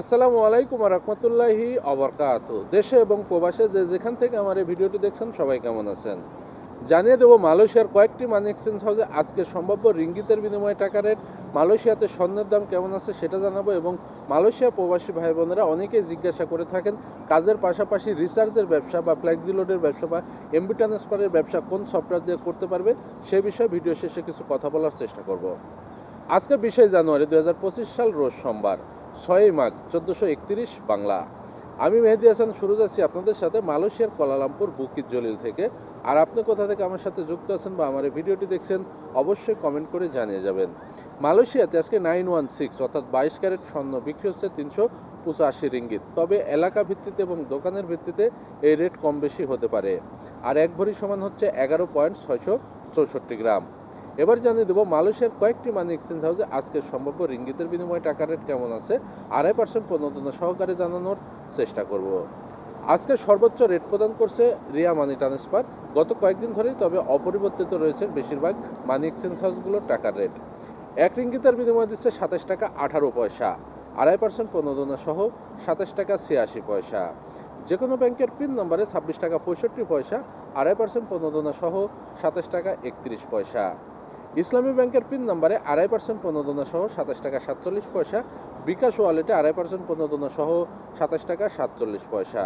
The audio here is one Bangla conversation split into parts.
আসসালামু আলাইকুম রহমতুল্লাহি অবরকাত দেশে এবং প্রবাসে যে যেখান থেকে আমার এই ভিডিওটি দেখছেন, সবাই কেমন আছেন? জানিয়ে দেবো, মালয়েশিয়ার কয়েকটি মানি এক্সচেঞ্জ হাউসে আজকে সম্ভাব্য রিঙ্গিতের বিনিময়ে টাকা রেট মালয়েশিয়াতে স্বর্ণের দাম কেমন আছে সেটা জানাব এবং মালয়েশিয়া প্রবাসী ভাই বোনেরা অনেকেই জিজ্ঞাসা করে থাকেন, কাজের পাশাপাশি রিসার্চের ব্যবসা বা ফ্লেক্সিলোডের ব্যবসা বা এমবি ব্যবসা কোন সফটওয়্যার দিয়ে করতে পারবে, সে বিষয়ে ভিডিও শেষে কিছু কথা বলার চেষ্টা করব। আজকে বিশে জানুয়ারি দু হাজার পঁচিশ সাল রোজ সোমবার, ছয়ই মাঘ চোদ্দোশো একত্রিশ বাংলা। আমি মেহেদি হাসান, শুরু যাচ্ছি আপনাদের সাথে মালয়েশিয়ার কোলালামপুর বুকির জলিল থেকে। আর আপনি কোথা থেকে আমার সাথে যুক্ত আছেন বা আমার এই ভিডিওটি দেখছেন, অবশ্যই কমেন্ট করে জানিয়ে যাবেন। মালয়েশিয়াতে আজকে নাইন ওয়ান সিক্স, অর্থাৎ বাইশ ক্যারেট স্বর্ণ বিক্রি হচ্ছে তিনশো পঁচাশি রিঙ্গিত। তবে এলাকা ভিত্তিতে এবং দোকানের ভিত্তিতে এই রেট কম বেশি হতে পারে। আর এক ভরি সমান হচ্ছে এগারো পয়েন্ট ছয়শো চৌষট্টি গ্রাম। এবার জানিয়ে দেবো, মালয়েশিয়ার কয়েকটি মানি এক্সচেঞ্জ হাউসে আজকের সম্ভাব্য রিঙ্গিতের বিনিময়ে টাকা রেট কেমন আছে? আড়াই পার্সেন্ট প্রণোদনা সহকারে জানানোর চেষ্টা করব। আজকে সর্বোচ্চ রেট প্রদান করছে রিয়া মানি ট্রান্সফার গত কয়েকদিন ধরেই তবে অপরিবর্তিত রয়েছে বেশিরভাগ মানি এক্সচেঞ্জ হাউসগুলোর টাকার রেট এক রিঙ্গিতের বিনিময়ে দিচ্ছে সাতাশ টাকা আঠারো পয়সা। আড়াই পার্সেন্ট প্রণোদনা সহ সাতাশ টাকা ছিয়াশি পয়সা। যে কোনো ব্যাংকের পিন নম্বরে ছাব্বিশ টাকা পঁয়ষট্টি পয়সা, আড়াই পার্সেন্ট প্রণোদনা সহ সাতাশ টাকা একত্রিশ পয়সা। ইসলামী ব্যাংকের পিন নাম্বারে আড়াই পার্সেন্ট প্রণোদনা সহ সাতাশ টাকা সাতচল্লিশ পয়সা, বিকাশ ওয়ালেটে আড়াই পার্সেন্ট প্রণোদনা সহ সাতাশ টাকা সাতচল্লিশ পয়সা।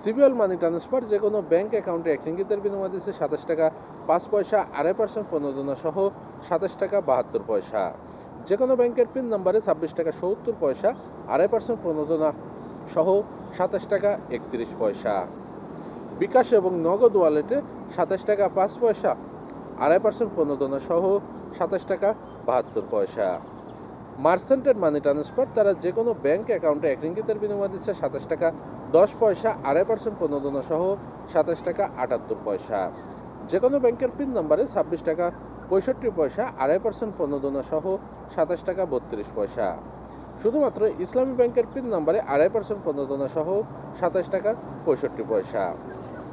সিবিএল মানি ট্রান্সফার যে কোনো ব্যাংক অ্যাকাউন্টে এক রিঙ্গিতের বিনিময় দিচ্ছে সাতাশ টাকা পাঁচ পয়সা, আড়াই পার্সেন্ট প্রণোদনা সহ সাতাশ টাকা বাহাত্তর পয়সা। যে কোনো ব্যাংকের পিন নাম্বারে ছাব্বিশ টাকা সত্তর পয়সা, আড়াই পার্সেন্ট প্রণোদনা সহ সাতাশ টাকা একত্রিশ পয়সা। বিকাশ এবং নগদ ওয়ালেটে সাতাশ টাকা পাঁচ পয়সা আড়াই পার্সেন্ট প্রণোদনা সহ সাতাশ টাকা বাহাত্তর পয়সা। মার্সেন্টেড মানি ট্রান্সফার, তারা যে কোনো ব্যাংক অ্যাকাউন্টে এক রিঙ্গিতের বিনিময় দিচ্ছে সাতাশ টাকা, দশ পয়সা, আড়াই পার্সেন্ট প্রণোদনা সহ সাতাশ টাকা আটাত্তর পয়সা। যে কোনো ব্যাংকের পিন নম্বরে ছাব্বিশ টাকা, পঁয়ষট্টি পয়সা, আড়াই পার্সেন্ট প্রণোদনা সহ সাতাশ টাকা বত্রিশ পয়সা। শুধুমাত্র ইসলামী ব্যাংকের পিন নম্বরে আড়াই পার্সেন্ট প্রণোদনা সহ সাতাশ টাকা, পঁয়ষট্টি পয়সা।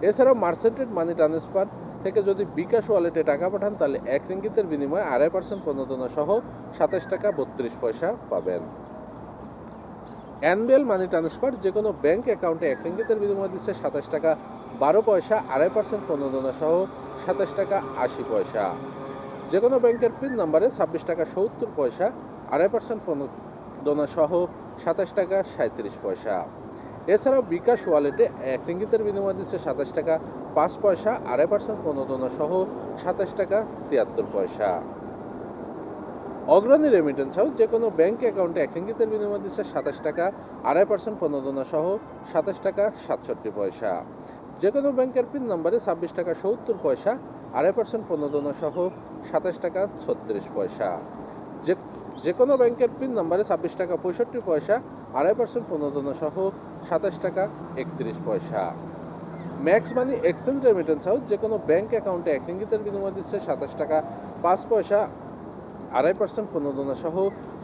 এছাড়াও মার্সেন্টেড মানি ট্রান্সফার থেকে যদি বিকাশ ওয়ালেটে টাকা পাঠান, তাহলে এক রিঙ্গিতের বিনিময়ে আড়াই পার্সেন্ট প্রণোদনা সহ সাতাশ টাকা বত্রিশ পয়সা পাবেন। অ্যানবিএল মানি ট্রান্সফার, যে কোনো ব্যাংক অ্যাকাউন্টে এক রিঙ্গিতের বিনিময়ে দিচ্ছে সাতাশ টাকা বারো পয়সা, আড়াই পার্সেন্ট প্রণোদনা সহ সাতাশ টাকা আশি পয়সা। যে কোনো ব্যাংকের পিন নম্বরে ছাব্বিশ টাকা সত্তর পয়সা, আড়াই পার্সেন্ট প্রণোদনা সহ সাতাশ টাকা সাঁত্রিশ পয়সা। এছাড়াও বিকাশ ওয়ালেটে এক রিঙ্গিতের বিনিময় দিচ্ছে সাতাশ টাকা, পাঁচ পয়সা, আড়াই পার্সেন্ট প্রণোদনা সহ সাতাশ টাকা, তিয়াত্তর পয়সা। অগ্রণী রেমিটেন্স হাউস যে কোনো ব্যাংক অ্যাকাউন্টে এক রিঙ্গিতের বিনিময় দিচ্ছে সাতাশ টাকা, আড়াই পার্সেন্ট প্রণোদনা সহ সাতাশ টাকা, সাতষট্টি পয়সা। যে কোনো ব্যাংকের পিন নম্বরে ছাব্বিশ টাকা, সত্তর পয়সা, আড়াই পার্সেন্ট প্রণোদনা সহ সাতাশ টাকা, ছত্রিশ পয়সা। যে কোনো ব্যাংকের পিন নম্বরে ছাব্বিশ টাকা পঁয়ষট্টি পয়সা, আড়াই পার্সেন্ট প্রণোদনা সহ সাতাশ টাকা একত্রিশ পয়সা। Max money exchange remittance house যে কোনো ব্যাংক অ্যাকাউন্টে এক রিঙ্গিতের বিনিময় দিচ্ছে সাতাশ টাকা, পাঁচ পয়সা, আড়াই পার্সেন্ট প্রণোদনা সহ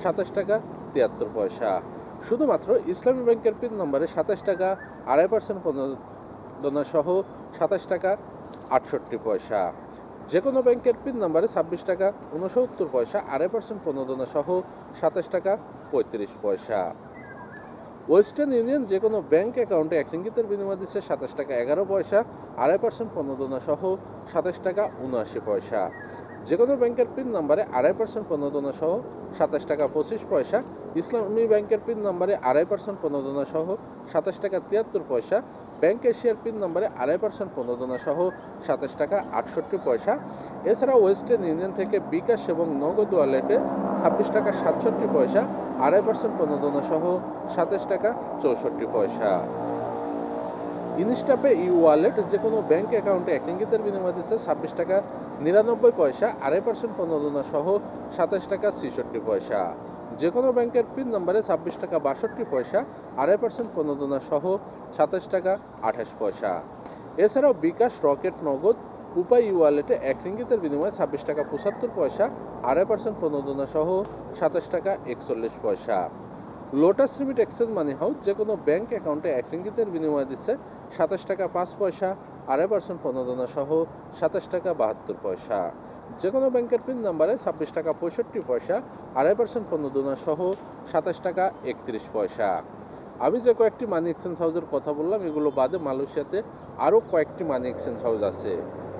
সাতাশ টাকা তিয়াত্তর পয়সা। শুধুমাত্র ইসলামী ব্যাংকের পিন নম্বরে সাতাশ টাকা, আড়াই পার্সেন্ট প্রণোদনা সহ সাতাশ টাকা আটষট্টি পয়সা। যে কোনো ব্যাংকের পিন নাম্বারে ছাব্বিশ টাকা উনসত্তর পয়সা, আড়াই পার্সেন্ট প্রণোদনা সহ সাতাশ টাকা পঁয়ত্রিশ পয়সা। ওয়েস্টার্ন ইউনিয়ন যে কোনো ব্যাংক অ্যাকাউন্টে এক রিঙ্গিতের বিনিময় দিচ্ছে সাতাশ টাকা এগারো পয়সা, আড়াই পার্সেন্ট প্রণোদনা সহ সাতাশ টাকা উনআশি পয়সা। যে কোনো ব্যাংকের পিন নাম্বারে আড়াই পার্সেন্ট প্রণোদনা সহ সাতাশ টাকা পঁচিশ পয়সা, ইসলামী ব্যাংকের পিন নাম্বারে আড়াই পার্সেন্ট প্রণোদনা সহ সাতাশ টাকা তিয়াত্তর পয়সা ব্যাংক এশিয়ার পিন নম্বরে আড়াই পার্সেন্ট প্রণোদনা সহ সাতাশ টাকা আটষট্টি পয়সা। এছাড়া ওয়েস্টার্ন ইউনিয়ন থেকে বিকাশ এবং নগদ ওয়ালেটে ছাব্বিশ টাকা সাতষট্টি পয়সা, আড়াই পার্সেন্ট প্রণোদনা সহ সাতাশ টাকা চৌষট্টি পয়সা। ইনস্টাপে ই ওয়ালেট যে কোনো ব্যাংক অ্যাকাউন্টে এক ইঙ্গিতের বিনিময় দিচ্ছে ছাব্বিশ টাকা নিরানব্বই পয়সা, আড়াই পার্সেন্ট প্রণোদনা সহ সাতাশ টাকা ছেষট্টি পয়সা। যে কোনো ব্যাংকের পিন নম্বরে ছাব্বিশ টাকা বাষট্টি পয়সা, আড়াই পার্সেন্ট প্রণোদনা সহ সাতাশ টাকা আঠাশ পয়সা। এছাড়াও বিকাশ রকেট নগদ উপায় ই ওয়ালেটে এক রিঙ্গিতের বিনিময়ে ছাব্বিশ টাকা পঁচাত্তর পয়সা, আড়াই পার্সেন্ট প্রণোদনা সহ সাতাশ টাকা একচল্লিশ পয়সা। Lotus remit exchange money house যে কোনো ব্যাংক অ্যাকাউন্টে এক রিঙ্গিতের বিনিময়ে দিচ্ছে সাতাশ টাকা পাঁচ পয়সা আড়াই পার্সেন্ট প্রণোদনা সহ সাতাশ টাকা বাহাত্তর পয়সা। যে কোনো ব্যাংকের পিন নাম্বারে ছাব্বিশ টাকা পঁয়ষট্টি পয়সা আড়াই পার্সেন্ট প্রণোদনা সহ সাতাশ টাকা একত্রিশ পয়সা। আমি যে কয়েকটি মানি এক্সচেঞ্জ হাউসের কথা বললাম, এগুলো বাদে মালয়েশিয়াতে আরও কয়েকটি মানি এক্সচেঞ্জ হাউস আছে।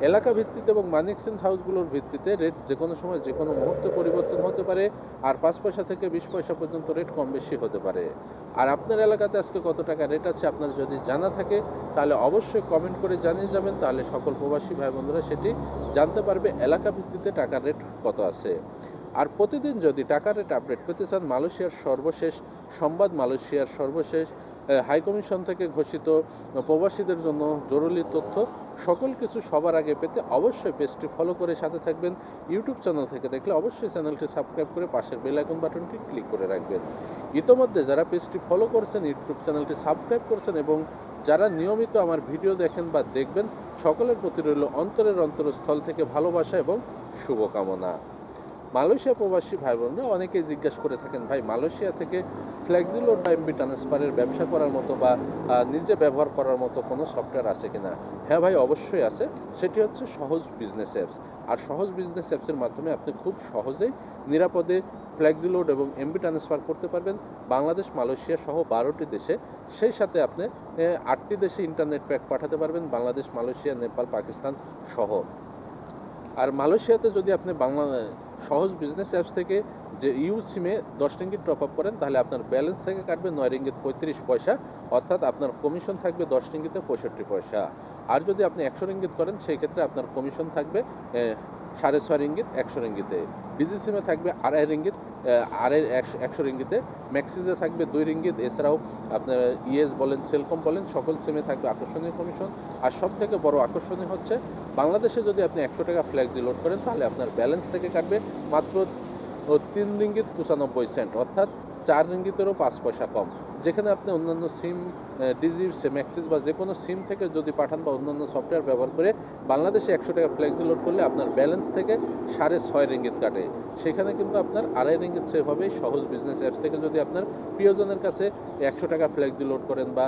এলাকা ভিত্তিতে এবং মানি এক্সচেঞ্জ হাউসগুলোর ভিত্তিতে রেট যে কোনো সময় যে কোনো মুহূর্তে পরিবর্তন হতে পারে, আর পাঁচ পয়সা থেকে বিশ পয়সা পর্যন্ত রেট কম বেশি হতে পারে। আর আপনার এলাকাতে আজকে কত টাকা রেট আছে আপনার যদি জানা থাকে, তাহলে অবশ্যই কমেন্ট করে জানিয়ে যাবেন, তাহলে সকল প্রবাসী ভাই বন্ধুরা সেটি জানতে পারবে, এলাকা ভিত্তিতে টাকার রেট কত আছে। আর প্রতিদিন যদি টাকা রেট আপডেট পেতে চান, মালয়েশিয়ার সর্বশেষ, সংবাদ মালয়েশিয়ার সর্বশেষ হাই কমিশন থেকে ঘোষিত প্রবাসীদের জন্য জরুরি তথ্য সকল কিছু সবার আগে পেতে অবশ্যই পেজটি ফলো করে সাথে থাকবেন। ইউটিউব চ্যানেল থেকে দেখলে অবশ্যই চ্যানেলটি সাবস্ক্রাইব করে পাশের বেল আইকন বাটনটি ক্লিক করে রাখবেন। ইতোমধ্যে যারা পেজটি ফলো করছেন ইউটিউব চ্যানেলটি সাবস্ক্রাইব করছেন এবং যারা নিয়মিত আমার ভিডিও দেখেন বা দেখবেন, সকলের প্রতি রইল অন্তরের অন্তরস্থল থেকে ভালোবাসা এবং শুভকামনা। মালয়েশিয়া প্রবাসী ভাই বোনরা অনেকেই জিজ্ঞাসা করে থাকেন, ভাই, মালয়েশিয়া থেকে ফ্লেক্সিলোড বা এমবি ট্রান্সফারের ব্যবসা করার মতো বা নিজে ব্যবহার করার মতো কোনো সফটওয়্যার আছে কিনা? হ্যাঁ ভাই, অবশ্যই আছে। সেটি হচ্ছে সহজ বিজনেস অ্যাপস। আর সহজ বিজনেস অ্যাপসের মাধ্যমে আপনি খুব সহজেই নিরাপদে ফ্লেক্সিলোড এবং এমবি ট্রান্সফার করতে পারবেন। বাংলাদেশ, মালয়েশিয়া সহ বারোটি দেশে। সেই সাথে আপনি আটটি দেশে ইন্টারনেট প্যাক পাঠাতে পারবেন। বাংলাদেশ, মালয়েশিয়া, নেপাল, পাকিস্তান সহ। আর মালয়েশিয়াতে যদি আপনি বাংলা, সহজ বিজনেস অ্যাপস থেকে যে ইউ সিমে দশ রিঙ্গিত টপ আপ করেন, তাহলে আপনার ব্যালেন্স থেকে কাটবে নয় রিঙ্গিত পঁয়ত্রিশ পয়সা, অর্থাৎ আপনার কমিশন থাকবে দশ রিঙ্গিতে পঁয়ষট্টি পয়সা। আর যদি আপনি একশো রিঙ্গিত করেন, সেই ক্ষেত্রে আপনার কমিশন থাকবে সাড়ে ছয় রিঙ্গিত একশো রিঙ্গিতে বিজি সিমে থাকবে আড়াই রিঙ্গিত আড়াই একশো রিঙ্গিতে। ম্যাক্সিসে থাকবে দুই রিঙ্গিত, এছাড়াও আপনার ইএস বলেন সেলকম বলেন, সকল সেমে থাকবে আকর্ষণীয় কমিশন আর সব থেকে বড় আকর্ষণীয় হচ্ছে, বাংলাদেশে যদি আপনি একশো টাকা ফ্ল্যাক্সি লোড করেন, তাহলে আপনার ব্যালেন্স থেকে কাটবে মাত্র তিন রিঙ্গিত পঁচানব্বই সেন্ট অর্থাৎ চার রিঙ্গিতেরও পাঁচ পয়সা কম। যেখানে আপনি অন্যান্য সিম ডিজি ম্যাক্সিস বা যে কোনো সিম থেকে যদি পাঠান বা অন্যান্য সফটওয়্যার ব্যবহার করে, বাংলাদেশে একশো টাকা ফ্লেক্সি লোড করলে আপনার ব্যালেন্স থেকে সাড়ে ছয় রিঙ্গিত কাটে। সেখানে কিন্তু আপনার আড়াই রিঙ্গিত সেভাবেই সহজ বিজনেস অ্যাপস থেকে। যদি আপনার প্রিয়জনের কাছে একশো টাকা ফ্লেক্সি লোড করেন বা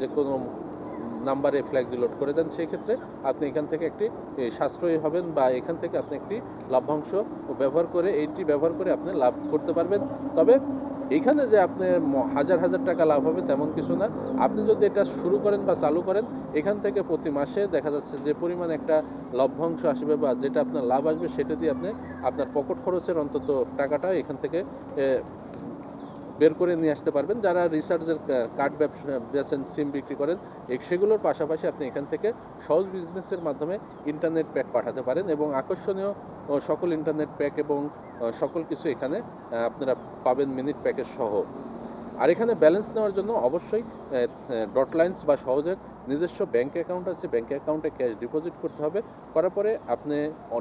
যে কোনো নাম্বারে ফ্ল্যাগজি লোড করে দেন সেই ক্ষেত্রে আপনি এখান থেকে একটি সাশ্রয়ী হবেন বা এখান থেকে আপনি একটি লাভ্যাংশ ব্যবহার করে, এইটি ব্যবহার করে আপনি লাভ করতে পারবেন। তবে এইখানে যে আপনি হাজার হাজার টাকা লাভ হবে তেমন কিছু না। আপনি যদি এটা শুরু করেন বা চালু করেন, এখান থেকে প্রতি মাসে দেখা যাচ্ছে যে পরিমাণ একটা লভ্যাংশ আসবে বা যেটা আপনার লাভ আসবে, সেটা দিয়ে আপনি আপনার পকেট খরচের অন্তত টাকাটা এখান থেকে বের করে নিয়ে আসতে পারবেন। যারা রিসার্চের কার্ড ব্যবসা বেচেন সিম বিক্রি করেন সেগুলোর পাশাপাশি আপনি এখান থেকে সহজ বিজনেসের মাধ্যমে ইন্টারনেট প্যাক পাঠাতে পারেন এবং আকর্ষণীয় সকল ইন্টারনেট প্যাক এবং সকল কিছু এখানে আপনারা পাবেন মিনিট প্যাকের সহ। আর এখানে ব্যালেন্স নেওয়ার জন্য অবশ্যই ডট লাইন্স বা সহজের নিজস্ব ব্যাংক অ্যাকাউন্ট আছে ব্যাংক অ্যাকাউন্টে ক্যাশ ডিপোজিট করতে হবে। করার পরে আপনি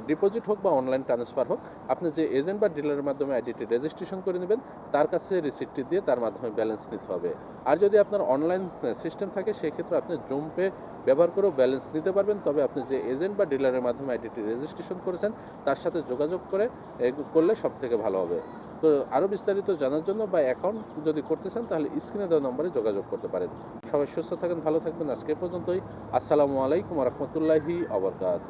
ডিপোজিট হোক বা অনলাইন ট্রান্সফার হোক, আপনি যে এজেন্ট বা ডিলারের মাধ্যমে আইডিটি রেজিস্ট্রেশন করে নেবেন, তার কাছে রিসিপ্টটি দিয়ে তার মাধ্যমে ব্যালেন্স নিতে হবে। আর যদি আপনার অনলাইন সিস্টেম থাকে, সেক্ষেত্রে আপনি জুম পে ব্যবহার করেও ব্যালেন্স নিতে পারবেন। তবে আপনি যে এজেন্ট বা ডিলারের মাধ্যমে আইডিটি রেজিস্ট্রেশন করেছেন, তার সাথে যোগাযোগ করে করলে সব থেকে ভালো হবে। তো আরও বিস্তারিত জানার জন্য বা অ্যাকাউন্ট যদি করতে চান, তাহলে স্ক্রিনে দেওয়া নম্বরে যোগাযোগ করতে পারেন। সবাই সুস্থ থাকেন, ভালো থাকবেন। আজকে পর্যন্তই। আসসালামু আলাইকুম রহমতুল্লাহি আবরকাত